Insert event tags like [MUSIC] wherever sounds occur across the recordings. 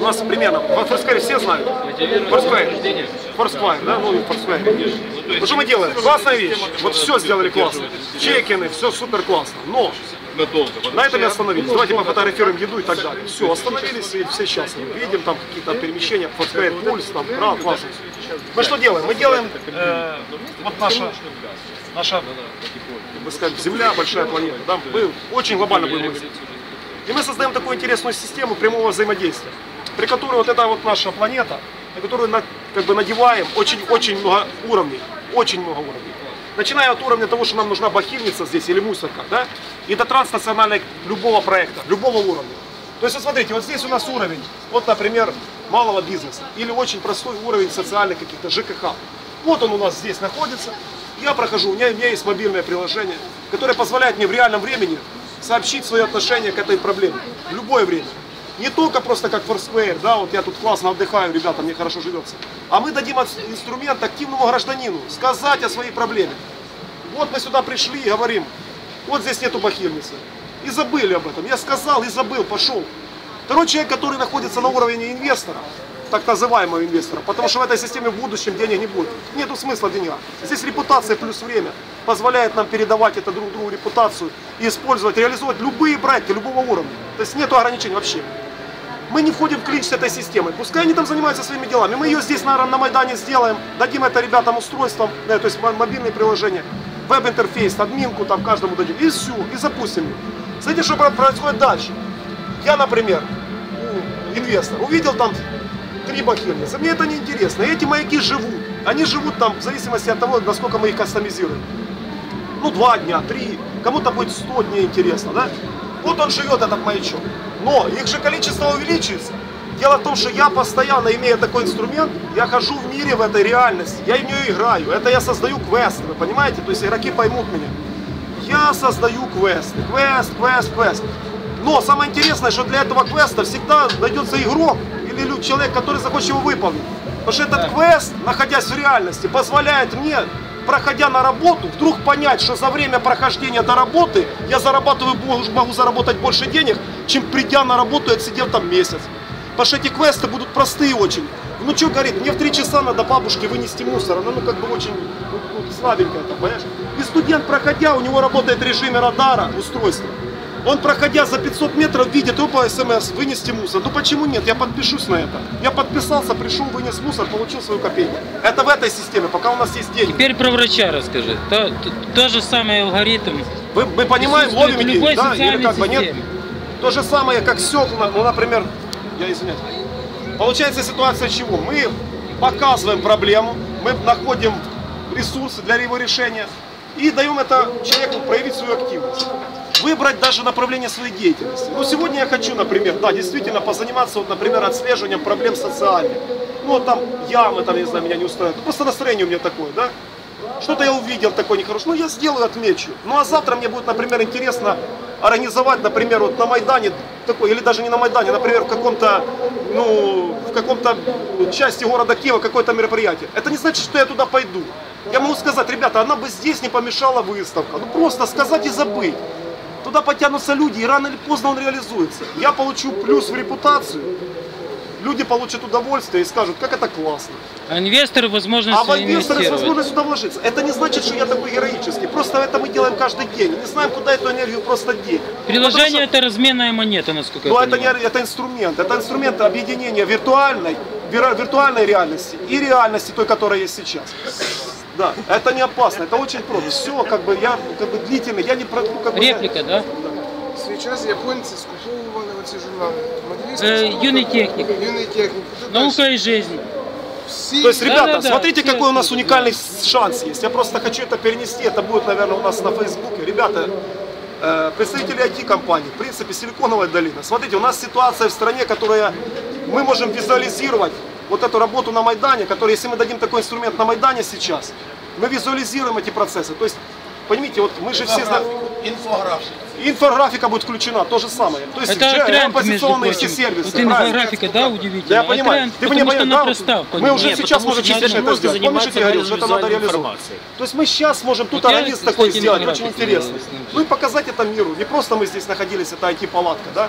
У нас примерно, в Форскваре все знают. Форсквайр. Форсквайр, да, ну и Форсквайр. Ну что мы делаем? Классная вещь. Вот все сделали классно. Чекины, все супер классно. Но на этом и остановились. Давайте мы фотографируем еду и так далее. Все, остановились и все счастливы. Видим там какие-то перемещения, Форсквайр, пульс, там, кран, классно. Мы что делаем? Мы делаем, э, вот наша, наша, бы сказать, Земля, большая планета. Да? Мы очень глобально будем мыслить. И мы создаем такую интересную систему прямого взаимодействия, при которой вот эта вот наша планета, на которую на- как бы надеваем очень-очень много уровней, очень много уровней. Начиная от уровня того, что нам нужна бахильница здесь или мусорка, да, и до транснациональной любого проекта, любого уровня. То есть вот смотрите, вот здесь у нас уровень, вот, например, малого бизнеса, или очень простой уровень социальных каких-то ЖКХ. Вот он у нас здесь находится, я прохожу, у меня, у меня есть мобильное приложение, которое позволяет мне в реальном времени сообщить свое отношение к этой проблеме. В любое время. Не только просто как Foursquare, да, вот я тут классно отдыхаю, ребята, мне хорошо живется. А мы дадим инструмент активному гражданину сказать о своей проблеме. Вот мы сюда пришли и говорим, вот здесь нету бахильницы. И забыли об этом. Я сказал и забыл, пошел. Второй человек, который находится на уровне инвестора, так называемого инвестора, потому что в этой системе в будущем денег не будет. Нету смысла в деньгах. Здесь репутация плюс время позволяет нам передавать это друг другу репутацию и использовать, реализовать любые проекты любого уровня. То есть нету ограничений вообще. Мы не входим в клинч с этой системой. Пускай они там занимаются своими делами. Мы ее здесь, наверное, на Майдане сделаем. Дадим это ребятам устройством, э, то есть мо- мобильные приложения, веб-интерфейс, админку там каждому дадим. И все, и запустим. Смотрите, что про- происходит дальше. Я, например, инвестор, увидел там три бахильницы. Мне это не интересно. Эти маяки живут. Они живут там в зависимости от того, насколько мы их кастомизируем ну, два дня, три, кому-то будет 100 дней интересно, да? Вот он живет, этот маячок. Но их же количество увеличивается. Дело в том, что я постоянно, имея такой инструмент, я хожу в мире в этой реальности, я в нее играю. Это я создаю квест, вы понимаете? То есть игроки поймут меня. Я создаю квесты, квест, квест, квест. Но самое интересное, что для этого квеста всегда найдется игрок или человек, который захочет его выполнить. Потому что этот квест, находясь в реальности, позволяет мне, проходя на работу, вдруг понять, что за время прохождения до работы я зарабатываю, могу заработать больше денег, чем придя на работу и отсидев там месяц. Потому что эти квесты будут простые очень. Внучок говорит, мне в три часа надо бабушке вынести мусор. Она ну как бы очень ну, ну, слабенькая там, понимаешь? И студент, проходя, у него работает в режиме радара устройство. Он, проходя за 500 метров, видит, опа, смс, вынести мусор. Ну почему нет? Я подпишусь на это. Я подписался, пришел, вынес мусор, получил свою копейку. Это в этой системе, пока у нас есть деньги. Теперь про врача расскажи. То, то, то же самый алгоритм. Вы, мы понимаем, ловим идею, да? Или как бы нет? То же самое, как стекла, ну, например, я извиняюсь. Получается ситуация чего? Мы показываем проблему, мы находим ресурсы для его решения и даем это человеку проявить свою активность. Выбрать даже направление своей деятельности. Ну, сегодня я хочу, например, да, действительно позаниматься, вот, например, отслеживанием проблем социальных. Ну, вот там ямы, там, не знаю, меня не устраивают. Ну, Просто настроение у меня такое, да? Что-то я увидел такое нехорошее. Ну, я сделаю, отмечу. Ну, а завтра мне будет, например, интересно организовать, например, вот на Майдане, такой, или даже не на Майдане, например, в каком-то, ну, в каком-то части города Киева какое-то мероприятие. Это не значит, что я туда пойду. Я могу сказать, ребята, она бы здесь не помешала выставка. Ну, просто сказать и забыть. Туда потянутся люди, и рано или поздно он реализуется. Я получу плюс в репутацию, люди получат удовольствие и скажут, как это классно. А инвесторы возможность А инвесторы с возможностью туда вложиться. Это не значит, что я такой героический. Просто это мы делаем каждый день. Не знаем, куда эту энергию просто деть. Приложение Потому это разменная монета, насколько что- я Ну, это, понимаю. не, это инструмент. Это инструмент объединения виртуальной, виртуальной реальности и реальности той, которая есть сейчас. Да, это не опасно, это очень просто. Все, как бы я как бы длительно, я не про ну, как бы, я- Репліка, да? Сейчас японці скуповували оці журнали. Медалісти Е, скуповували. юний технік. Юний технік. Тут Наука и жизнь. Всі То есть, Да, ребята, да, да, смотрите, все какой у нас это, уникальный шанс есть. Я просто хочу это перенести. Это будет, наверное, у нас на Фейсбуке. Ребята, э, представители IT-компаний, в принципе, Силиконовая долина. Смотрите, у нас ситуация в стране, которая мы можем визуализировать вот эту работу на Майдане, которая, если мы дадим такой инструмент на Майдане сейчас, мы визуализируем эти процессы. То есть, поймите, вот мы же все знаем, Інфографіка. инфографика будет включена, то же самое. То есть, Это же- тренд, позиционные все сервисы. Вот инфографика, да, Да, удивительно. я А понимаю. тренд, Ты мне потому что она да? проста. Мы уже Нет, сейчас можем частично это сделать. Помнишь, что я говорил, что это надо реализовать? То есть мы сейчас можем тут Вот я, анализ такой сделать, очень ним. Ну и показать это миру. Не просто мы здесь находились, это IT-палатка, да?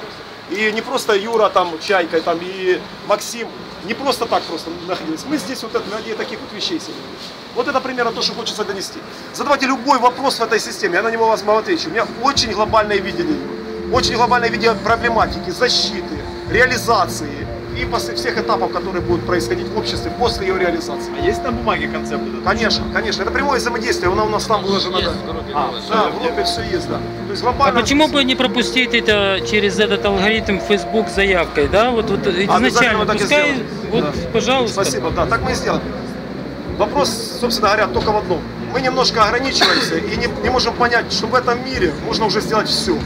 И не просто Юра там, Чайка, там, и Максим, не просто так просто находились. Мы здесь вот это, ради таких вот вещей сидели. Вот это примерно то, что хочется донести. Задавайте любой вопрос в этой системе, я на него вас отвечу. У меня очень глобальное видение. Очень глобальное видение проблематики, защиты, реализации и после всех этапов, которые будут происходить в обществе после ее реализации. А есть на бумаге концепт? этот? Конечно, конечно. Это прямое взаимодействие, оно у нас там выложено. Есть да. в группе А, да, в группе все есть, да. То есть А глобально... почему бы не пропустить это через этот алгоритм Facebook заявкой, да? Вот, вот изначально, и пускай, вот, Да. пожалуйста. Спасибо, да, так мы и сделаем. Вопрос, собственно говоря, только в одном. Мы немножко ограничиваемся и не, не можем понять, что в этом мире можно уже сделать все.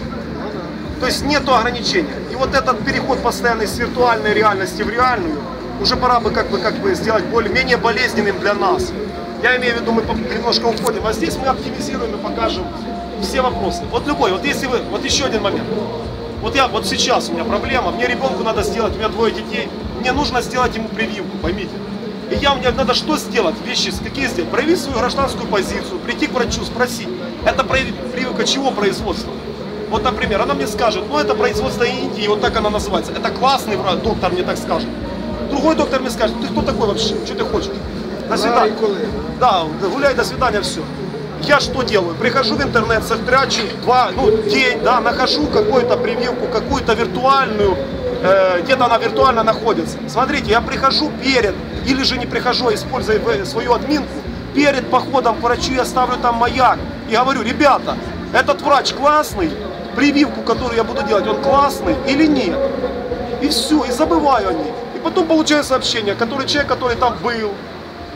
То есть нету ограничения. И вот этот переход постоянный с виртуальной реальности в реальную, уже пора бы как бы, как бы сделать более-менее болезненным для нас. Я имею в виду, мы немножко уходим, а здесь мы оптимизируем и покажем все вопросы. Вот любой, вот если вы, вот еще один момент. Вот я, вот сейчас у меня проблема, мне ребенку надо сделать, у меня двое детей, мне нужно сделать ему прививку, поймите. И я, мне надо что сделать, вещи какие сделать? Проявить свою гражданскую позицию, прийти к врачу, спросить, это прививка чего производства? Вот, например, она мне скажет, ну это производство Индии, вот так она называется. Это классный врач, доктор мне так скажет. Другой доктор мне скажет, ты кто такой вообще, что ты хочешь? До свидания. Да, гуляй, до свидания, все. Я что делаю? Прихожу в интернет, трачу два, ну, день, да, нахожу какую-то прививку, какую-то виртуальную, э, где-то она виртуально находится. Смотрите, я прихожу перед, или же не прихожу, а используя свою админку, перед походом к врачу я ставлю там маяк и говорю, ребята, этот врач классный, прививку, которую я буду делать, он классный или нет? И все, и забываю о ней. И потом получаю сообщение, который человек, который там был,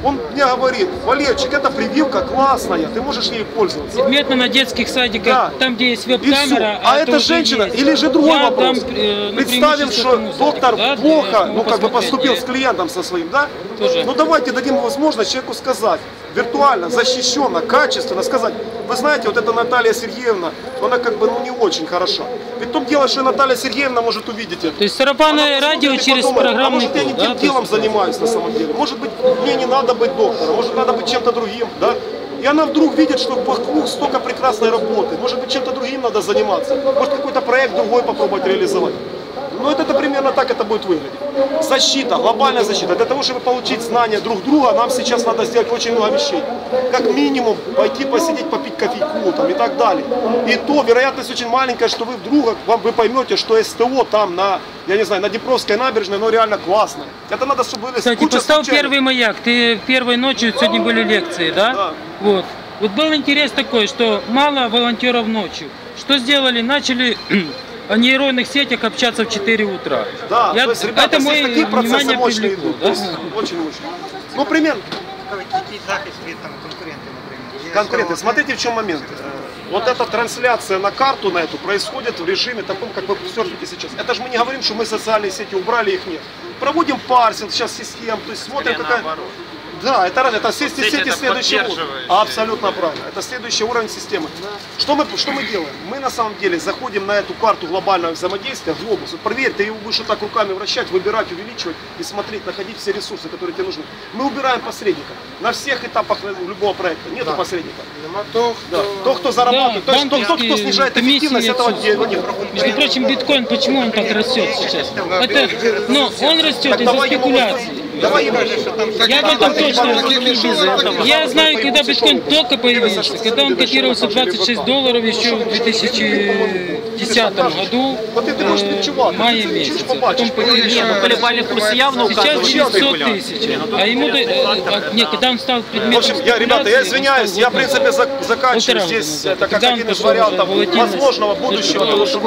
он мне говорит, Валерчик, эта прививка классная, ты можешь ей пользоваться. Предметно на детских садиках, Да. там, где есть веб-камера, А, это эта женщина, есть. или же другой Я вопрос. дам, э, Представим, что доктор да, плохо, для- ну как бы поступил с клиентом со своим, да? Тоже. Ну давайте дадим возможность человеку сказать, виртуально, защищенно, качественно сказать, вы знаете, вот эта Наталья Сергеевна, она как бы ну не очень хороша. Ведь в том дело, что Наталья Сергеевна может увидеть это. То есть сарафанное радио через подумает, а программный может я не тем да? То делом есть- занимаюсь на самом деле. Может быть мне не надо быть доктором, может надо быть чем-то другим, да? И она вдруг видит, что вокруг столько прекрасной работы. Может быть чем-то другим надо заниматься. Может какой-то проект другой попробовать реализовать. Ну это, это примерно так это будет выглядеть. Защита, глобальная защита. Для того, чтобы получить знания друг друга, нам сейчас надо сделать очень много вещей. Как минимум пойти посидеть, попить кофейку там, и так далее. И то вероятность очень маленькая, что вы вдруг вам, вы поймете, что СТО там на, я не знаю, на Днепровской набережной, но реально классное. Это надо, чтобы были Кстати, куча поставил случайных. первый маяк. Ты первой ночью сегодня были лекции, да? Да. Вот. Вот был интерес такой, что мало волонтеров ночью. Что сделали? Начали [CLEARS THROAT] о нейронных сетях общаться в 4 утра. Да, Я- то есть, ребята, это здесь мое такие процессы внимание мощные привлекло. идут. да? То есть, очень мощные. Ну, примерно, Який захист від там конкурентів, наприклад? Є конкретно. СТО? Смотрите, в чем момент. Э, Вот эта трансляция на карту на эту происходит в режиме таком, как вы серфите сейчас. Это же мы не говорим, что мы социальные сети убрали, их нет. Проводим парсинг сейчас систем, то есть смотрим, какая... Да, это, это сети, Сеть сети это следующий уровень. Абсолютно правильно. Это следующий уровень системы. Что мы, что мы делаем? Мы на самом деле заходим на эту карту глобального взаимодействия, глобус. Вот проверь, ты его будешь вот так руками вращать, выбирать, увеличивать и смотреть, находить все ресурсы, которые тебе нужны. Мы убираем посредника. На всех этапах любого проекта нету посредника. Нема того, Да. То, кто зарабатывает, то есть тот, кто снижает эффективность этого дела. Между прочим, биткоин, почему он так растет сейчас? Это, ну, он растет из-за давай Я об этом точно этого. Я знаю, когда биткоин только появился, когда он котировался 26 долларов еще в 2010 году, Вот ты можешь э, в мае месяце. Потом появился. ну, колебания курса явно Сейчас указывают 900 тысяч. А ему, э, э, не, когда он стал В предметом общем, я, ребята, я извиняюсь, я, в принципе, заканчиваю года здесь, назад. это как один из вариантов возможного будущего того, что